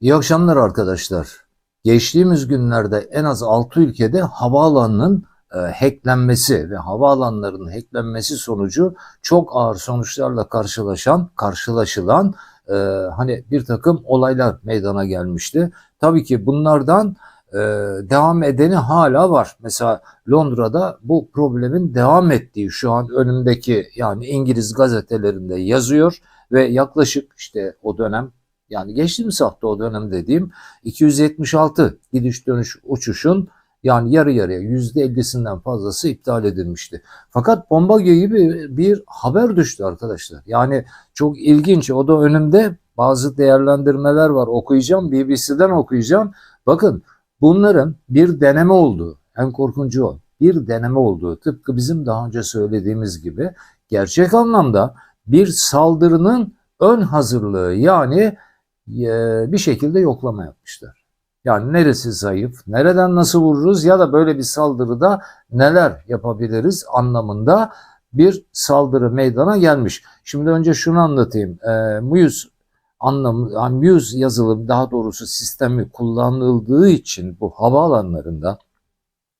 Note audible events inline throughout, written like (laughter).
İyi akşamlar arkadaşlar. Geçtiğimiz günlerde en az 6 ülkede havaalanının e, hacklenmesi ve havaalanlarının hacklenmesi sonucu çok ağır sonuçlarla karşılaşan, karşılaşılan e, hani bir takım olaylar meydana gelmişti. Tabii ki bunlardan e, devam edeni hala var. Mesela Londra'da bu problemin devam ettiği şu an önümdeki yani İngiliz gazetelerinde yazıyor ve yaklaşık işte o dönem yani geçtiğimiz hafta o dönem dediğim 276 gidiş dönüş uçuşun yani yarı yarıya %50'sinden fazlası iptal edilmişti. Fakat bomba gibi bir haber düştü arkadaşlar. Yani çok ilginç. O da önümde bazı değerlendirmeler var. Okuyacağım. BBC'den okuyacağım. Bakın bunların bir deneme olduğu. En korkuncu o. Bir deneme olduğu. Tıpkı bizim daha önce söylediğimiz gibi gerçek anlamda bir saldırının ön hazırlığı yani bir şekilde yoklama yapmışlar. Yani neresi zayıf, nereden nasıl vururuz ya da böyle bir saldırıda neler yapabiliriz anlamında bir saldırı meydana gelmiş. Şimdi önce şunu anlatayım. E, Muse anlamı, yani Muse yazılım daha doğrusu sistemi kullanıldığı için bu havaalanlarında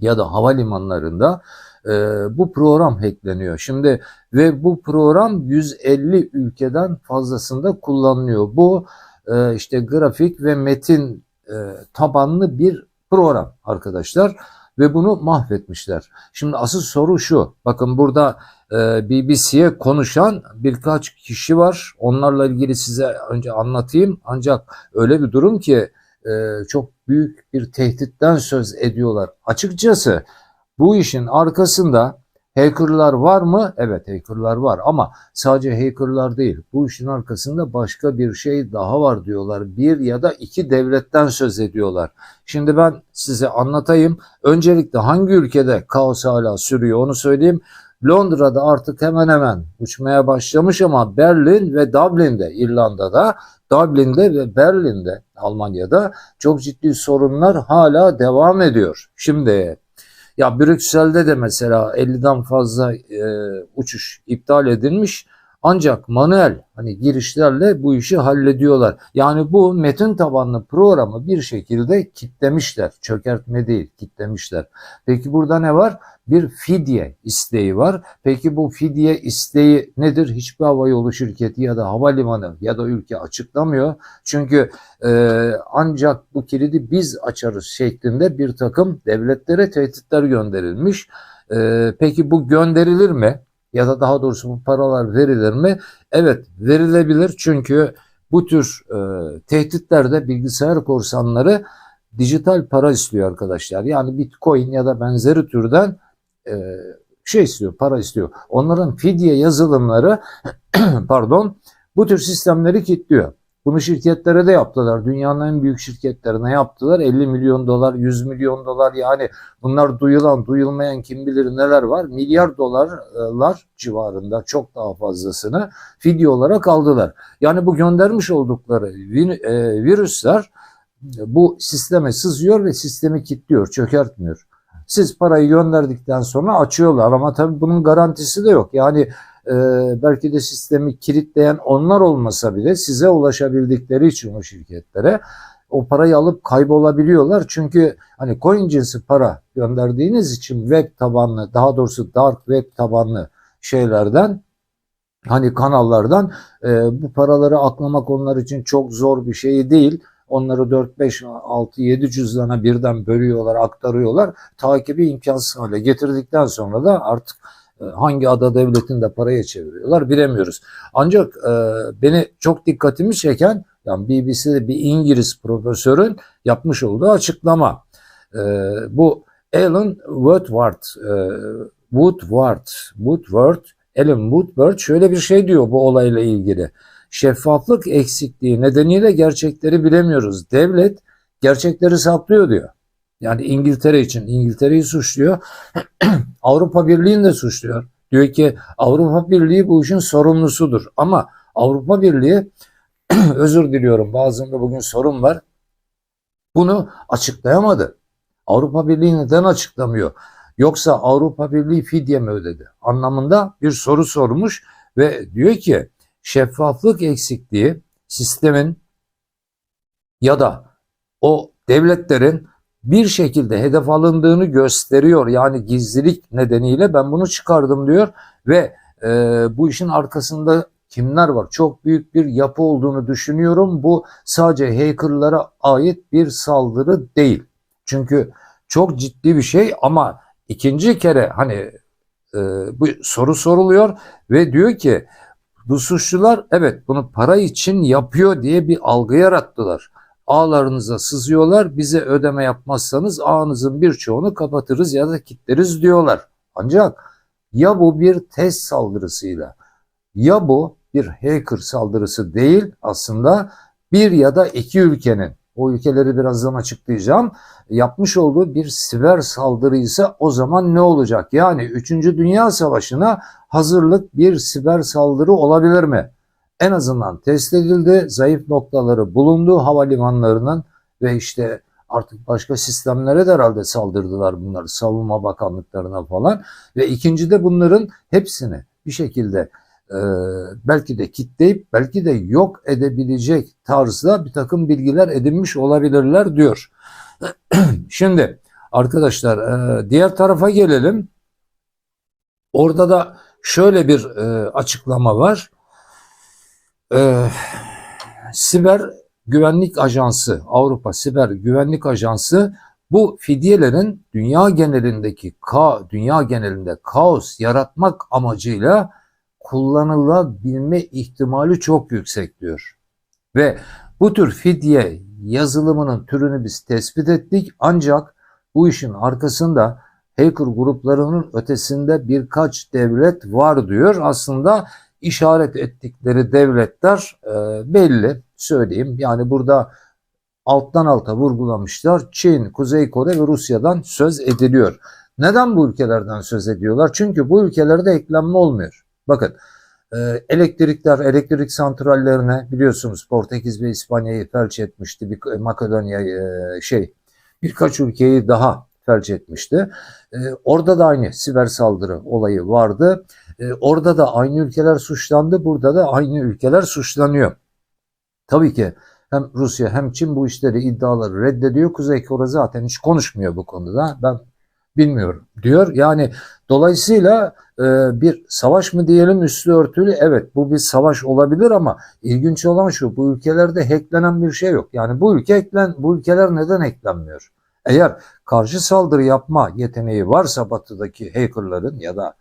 ya da havalimanlarında e, bu program hackleniyor. Şimdi ve bu program 150 ülkeden fazlasında kullanılıyor. Bu e, işte grafik ve metin e, tabanlı bir program arkadaşlar ve bunu mahvetmişler. Şimdi asıl soru şu. Bakın burada e, BBC'ye konuşan birkaç kişi var. Onlarla ilgili size önce anlatayım. Ancak öyle bir durum ki e, çok büyük bir tehditten söz ediyorlar. Açıkçası bu işin arkasında Hackerlar var mı? Evet hackerlar var ama sadece hackerlar değil. Bu işin arkasında başka bir şey daha var diyorlar. Bir ya da iki devletten söz ediyorlar. Şimdi ben size anlatayım. Öncelikle hangi ülkede kaos hala sürüyor onu söyleyeyim. Londra'da artık hemen hemen uçmaya başlamış ama Berlin ve Dublin'de İrlanda'da, Dublin'de ve Berlin'de Almanya'da çok ciddi sorunlar hala devam ediyor. Şimdi ya Brüksel'de de mesela 50'den fazla e, uçuş iptal edilmiş. Ancak manuel hani girişlerle bu işi hallediyorlar. Yani bu metin tabanlı programı bir şekilde kitlemişler. Çökertme değil, kitlemişler. Peki burada ne var? Bir fidye isteği var. Peki bu fidye isteği nedir? Hiçbir hava yolu şirketi ya da havalimanı ya da ülke açıklamıyor. Çünkü e, ancak bu kilidi biz açarız şeklinde bir takım devletlere tehditler gönderilmiş. E, peki bu gönderilir mi? Ya da daha doğrusu bu paralar verilir mi? Evet verilebilir çünkü bu tür e, tehditlerde bilgisayar korsanları dijital para istiyor arkadaşlar. Yani bitcoin ya da benzeri türden e, şey istiyor, para istiyor. Onların fidye yazılımları (clears throat) pardon bu tür sistemleri kilitliyor. Bunu şirketlere de yaptılar. Dünyanın en büyük şirketlerine yaptılar. 50 milyon dolar, 100 milyon dolar yani bunlar duyulan, duyulmayan kim bilir neler var. Milyar dolarlar civarında çok daha fazlasını fidye olarak aldılar. Yani bu göndermiş oldukları e, virüsler bu sisteme sızıyor ve sistemi kilitliyor, çökertmiyor. Siz parayı gönderdikten sonra açıyorlar ama tabii bunun garantisi de yok. Yani e, belki de sistemi kilitleyen onlar olmasa bile size ulaşabildikleri için o şirketlere o parayı alıp kaybolabiliyorlar. Çünkü hani coin cinsi para gönderdiğiniz için web tabanlı daha doğrusu dark web tabanlı şeylerden hani kanallardan e, bu paraları aklamak onlar için çok zor bir şey değil. Onları 4, 5, 6, 7 cüzdana birden bölüyorlar, aktarıyorlar. Takibi imkansız hale getirdikten sonra da artık hangi ada devletinde paraya çeviriyorlar bilemiyoruz. Ancak e, beni çok dikkatimi çeken yani BBC'de bir İngiliz profesörün yapmış olduğu açıklama. E, bu Alan Woodward, e, Woodward, Woodward, Alan Woodward şöyle bir şey diyor bu olayla ilgili. Şeffaflık eksikliği nedeniyle gerçekleri bilemiyoruz. Devlet gerçekleri saklıyor diyor. Yani İngiltere için İngiltere'yi suçluyor. (clears throat) Avrupa Birliği'ni de suçluyor. Diyor ki Avrupa Birliği bu işin sorumlusudur. Ama Avrupa Birliği (clears throat) özür diliyorum bazında bugün sorun var. Bunu açıklayamadı. Avrupa Birliği neden açıklamıyor? Yoksa Avrupa Birliği fidye mi ödedi? Anlamında bir soru sormuş ve diyor ki şeffaflık eksikliği sistemin ya da o devletlerin bir şekilde hedef alındığını gösteriyor. Yani gizlilik nedeniyle ben bunu çıkardım diyor ve e, bu işin arkasında kimler var? Çok büyük bir yapı olduğunu düşünüyorum. Bu sadece hackerlara ait bir saldırı değil. Çünkü çok ciddi bir şey ama ikinci kere hani e, bu soru soruluyor ve diyor ki bu suçlular evet bunu para için yapıyor diye bir algı yarattılar. Ağlarınıza sızıyorlar bize ödeme yapmazsanız ağınızın birçoğunu kapatırız ya da kilitleriz diyorlar. Ancak ya bu bir test saldırısıyla ya bu bir hacker saldırısı değil aslında bir ya da iki ülkenin o ülkeleri birazdan açıklayacağım yapmış olduğu bir siber saldırı ise o zaman ne olacak? Yani 3. Dünya Savaşı'na hazırlık bir siber saldırı olabilir mi? En azından test edildi. Zayıf noktaları bulundu havalimanlarının ve işte artık başka sistemlere de herhalde saldırdılar bunlar savunma bakanlıklarına falan ve ikinci de bunların hepsini bir şekilde e, belki de kitleyip belki de yok edebilecek tarzda bir takım bilgiler edinmiş olabilirler diyor. (clears throat) Şimdi arkadaşlar e, diğer tarafa gelelim. Orada da şöyle bir e, açıklama var. E, Siber Güvenlik Ajansı, Avrupa Siber Güvenlik Ajansı bu fidyelerin dünya genelindeki ka dünya genelinde kaos yaratmak amacıyla kullanılabilme ihtimali çok yüksek diyor. Ve bu tür fidye yazılımının türünü biz tespit ettik ancak bu işin arkasında hacker gruplarının ötesinde birkaç devlet var diyor. Aslında işaret ettikleri devletler e, belli söyleyeyim. Yani burada alttan alta vurgulamışlar. Çin, Kuzey Kore ve Rusya'dan söz ediliyor. Neden bu ülkelerden söz ediyorlar? Çünkü bu ülkelerde eklenme olmuyor. Bakın e, elektrikler, elektrik santrallerine biliyorsunuz Portekiz ve İspanya'yı felç etmişti. Bir, Makedonya e, şey birkaç ülkeyi daha felç etmişti. E, orada da aynı siber saldırı olayı vardı. E, orada da aynı ülkeler suçlandı. Burada da aynı ülkeler suçlanıyor. Tabii ki hem Rusya hem Çin bu işleri iddiaları reddediyor. Kuzey Kore zaten hiç konuşmuyor bu konuda. Ben bilmiyorum diyor. Yani dolayısıyla e, bir savaş mı diyelim üstü örtülü evet bu bir savaş olabilir ama ilginç olan şu bu ülkelerde hacklenen bir şey yok. Yani bu ülke hacklen, bu ülkeler neden hacklenmiyor? Eğer karşı saldırı yapma yeteneği varsa batıdaki hackerların ya da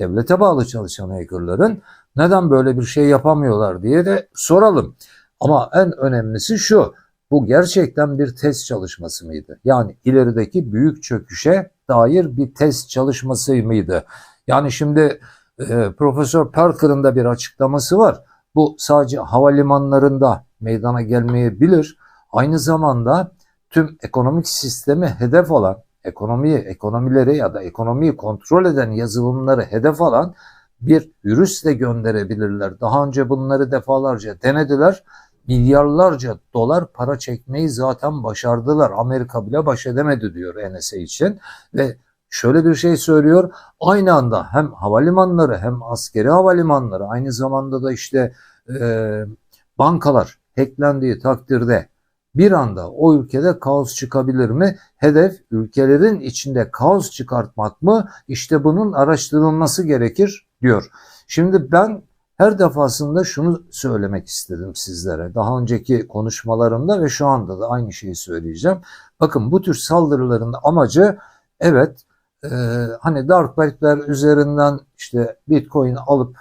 devlete bağlı çalışan hackerların neden böyle bir şey yapamıyorlar diye de soralım. Ama en önemlisi şu, bu gerçekten bir test çalışması mıydı? Yani ilerideki büyük çöküşe dair bir test çalışması mıydı? Yani şimdi e, Profesör Parker'ın da bir açıklaması var. Bu sadece havalimanlarında meydana gelmeyebilir. Aynı zamanda tüm ekonomik sistemi hedef alan, ekonomiyi, ekonomileri ya da ekonomiyi kontrol eden yazılımları hedef alan bir virüs de gönderebilirler. Daha önce bunları defalarca denediler milyarlarca dolar para çekmeyi zaten başardılar. Amerika bile baş edemedi diyor NSA için ve şöyle bir şey söylüyor. Aynı anda hem havalimanları hem askeri havalimanları aynı zamanda da işte e, bankalar hacklendiği takdirde bir anda o ülkede kaos çıkabilir mi? Hedef ülkelerin içinde kaos çıkartmak mı? İşte bunun araştırılması gerekir diyor. Şimdi ben her defasında şunu söylemek istedim sizlere. Daha önceki konuşmalarımda ve şu anda da aynı şeyi söyleyeceğim. Bakın bu tür saldırıların amacı evet e, hani dark web'ler üzerinden işte bitcoin alıp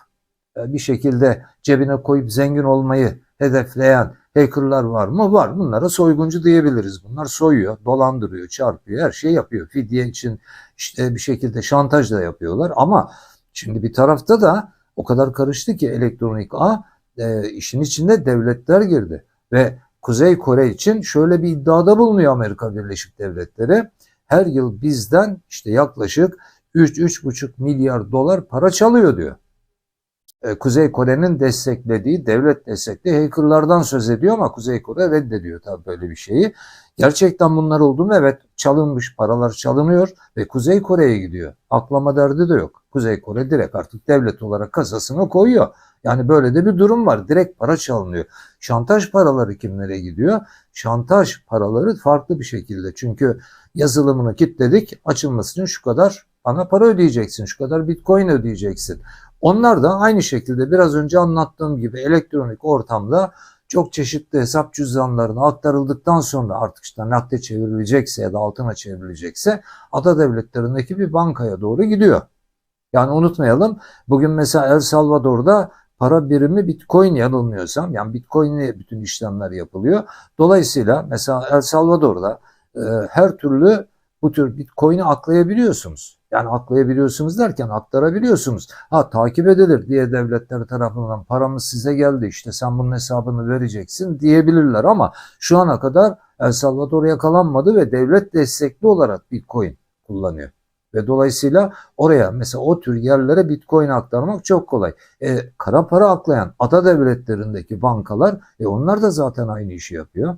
e, bir şekilde cebine koyup zengin olmayı hedefleyen hackerlar var mı? Var. Bunlara soyguncu diyebiliriz. Bunlar soyuyor, dolandırıyor, çarpıyor, her şey yapıyor. Fidye için işte bir şekilde şantaj da yapıyorlar ama şimdi bir tarafta da o kadar karıştı ki elektronik ağ e, işin içinde devletler girdi. Ve Kuzey Kore için şöyle bir iddiada bulunuyor Amerika Birleşik Devletleri. Her yıl bizden işte yaklaşık 3-3,5 milyar dolar para çalıyor diyor. E, Kuzey Kore'nin desteklediği, devlet desteklediği hackerlardan söz ediyor ama Kuzey Kore reddediyor tabii böyle bir şeyi. Gerçekten bunlar oldu mu? Evet çalınmış, paralar çalınıyor ve Kuzey Kore'ye gidiyor. Aklama derdi de yok. Kuzey Kore direkt artık devlet olarak kasasına koyuyor. Yani böyle de bir durum var. Direkt para çalınıyor. Şantaj paraları kimlere gidiyor? Şantaj paraları farklı bir şekilde. Çünkü yazılımını kilitledik. Açılması için şu kadar bana para ödeyeceksin. Şu kadar bitcoin ödeyeceksin. Onlar da aynı şekilde biraz önce anlattığım gibi elektronik ortamda çok çeşitli hesap cüzdanlarına aktarıldıktan sonra artık işte nakde çevrilecekse ya da altına çevrilecekse ada devletlerindeki bir bankaya doğru gidiyor. Yani unutmayalım bugün mesela El Salvador'da para birimi Bitcoin yanılmıyorsam yani Bitcoin ile bütün işlemler yapılıyor. Dolayısıyla mesela El Salvador'da e, her türlü bu tür Bitcoin'i aklayabiliyorsunuz. Yani aklayabiliyorsunuz derken aktarabiliyorsunuz. Ha takip edilir diye devletler tarafından paramız size geldi işte sen bunun hesabını vereceksin diyebilirler ama şu ana kadar El Salvador yakalanmadı ve devlet destekli olarak Bitcoin kullanıyor. Ve dolayısıyla oraya mesela o tür yerlere Bitcoin aktarmak çok kolay. E, kara para aklayan ada devletlerindeki bankalar e, onlar da zaten aynı işi yapıyor.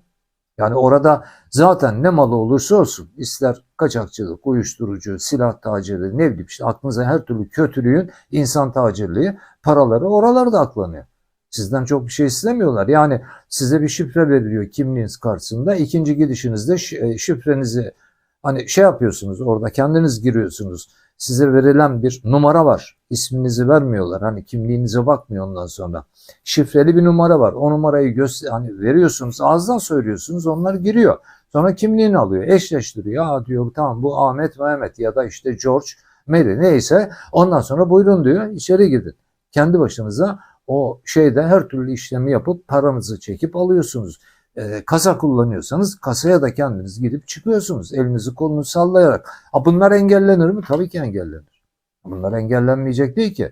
Yani orada zaten ne malı olursa olsun ister kaçakçılık, uyuşturucu, silah tacirliği ne bileyim işte aklınıza her türlü kötülüğün insan tacirliği paraları oralarda aklanıyor. Sizden çok bir şey istemiyorlar. Yani size bir şifre veriliyor kimliğiniz karşısında. İkinci gidişinizde şi- e, şifrenizi hani şey yapıyorsunuz orada kendiniz giriyorsunuz. Size verilen bir numara var. İsminizi vermiyorlar. Hani kimliğinize bakmıyor ondan sonra. Şifreli bir numara var. O numarayı göster hani veriyorsunuz. Ağızdan söylüyorsunuz. Onlar giriyor. Sonra kimliğini alıyor. Eşleştiriyor. Aa diyor tamam bu Ahmet Mehmet ya da işte George Mary neyse. Ondan sonra buyurun diyor. içeri gidin. Kendi başınıza o şeyde her türlü işlemi yapıp paranızı çekip alıyorsunuz. E, kasa kullanıyorsanız kasaya da kendiniz gidip çıkıyorsunuz. Elinizi kolunuzu sallayarak. Ha, bunlar engellenir mi? Tabii ki engellenir. Bunlar engellenmeyecek değil ki.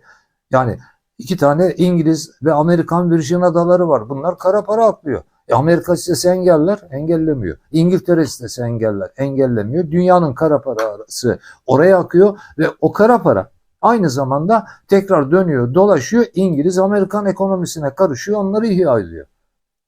Yani iki tane İngiliz ve Amerikan Virgin Adaları var. Bunlar kara para aklıyor. E Amerika istese engeller, engellemiyor. İngiltere istese engeller, engellemiyor. Dünyanın kara parası oraya akıyor ve o kara para aynı zamanda tekrar dönüyor, dolaşıyor. İngiliz Amerikan ekonomisine karışıyor, onları ihya ediyor.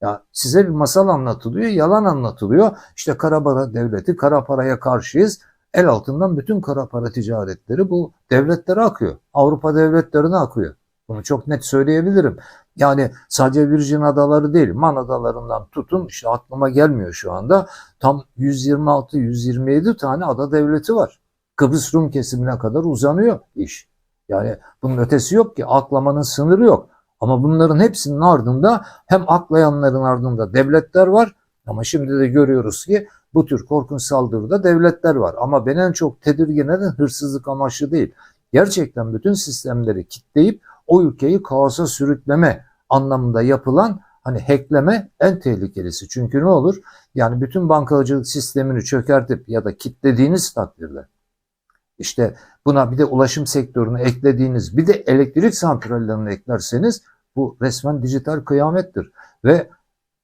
Ya size bir masal anlatılıyor, yalan anlatılıyor. İşte kara para devleti, kara paraya karşıyız. El altından bütün kara para ticaretleri bu devletlere akıyor. Avrupa devletlerine akıyor. Bunu çok net söyleyebilirim. Yani sadece Virgin Adaları değil, Man Adalarından tutun işte aklıma gelmiyor şu anda. Tam 126-127 tane ada devleti var. Kıbrıs Rum kesimine kadar uzanıyor iş. Yani bunun ötesi yok ki aklamanın sınırı yok. Ama bunların hepsinin ardında hem aklayanların ardında devletler var ama şimdi de görüyoruz ki bu tür korkunç saldırıda devletler var. Ama beni en çok tedirgin eden hırsızlık amaçlı değil. Gerçekten bütün sistemleri kitleyip o ülkeyi kaosa sürükleme anlamında yapılan hani hackleme en tehlikelisi. Çünkü ne olur? Yani bütün bankacılık sistemini çökertip ya da kitlediğiniz takdirde işte buna bir de ulaşım sektörünü eklediğiniz bir de elektrik santrallerini eklerseniz bu resmen dijital kıyamettir. Ve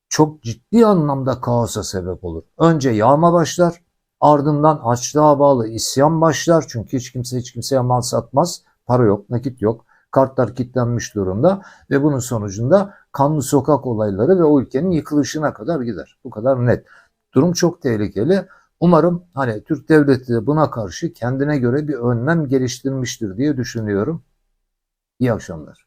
çok ciddi anlamda kaosa sebep olur. Önce yağma başlar, ardından açlığa bağlı isyan başlar. Çünkü hiç kimse hiç kimseye mal satmaz. Para yok, nakit yok. Kartlar kilitlenmiş durumda ve bunun sonucunda kanlı sokak olayları ve o ülkenin yıkılışına kadar gider. Bu kadar net. Durum çok tehlikeli. Umarım hani Türk devleti de buna karşı kendine göre bir önlem geliştirmiştir diye düşünüyorum. İyi akşamlar.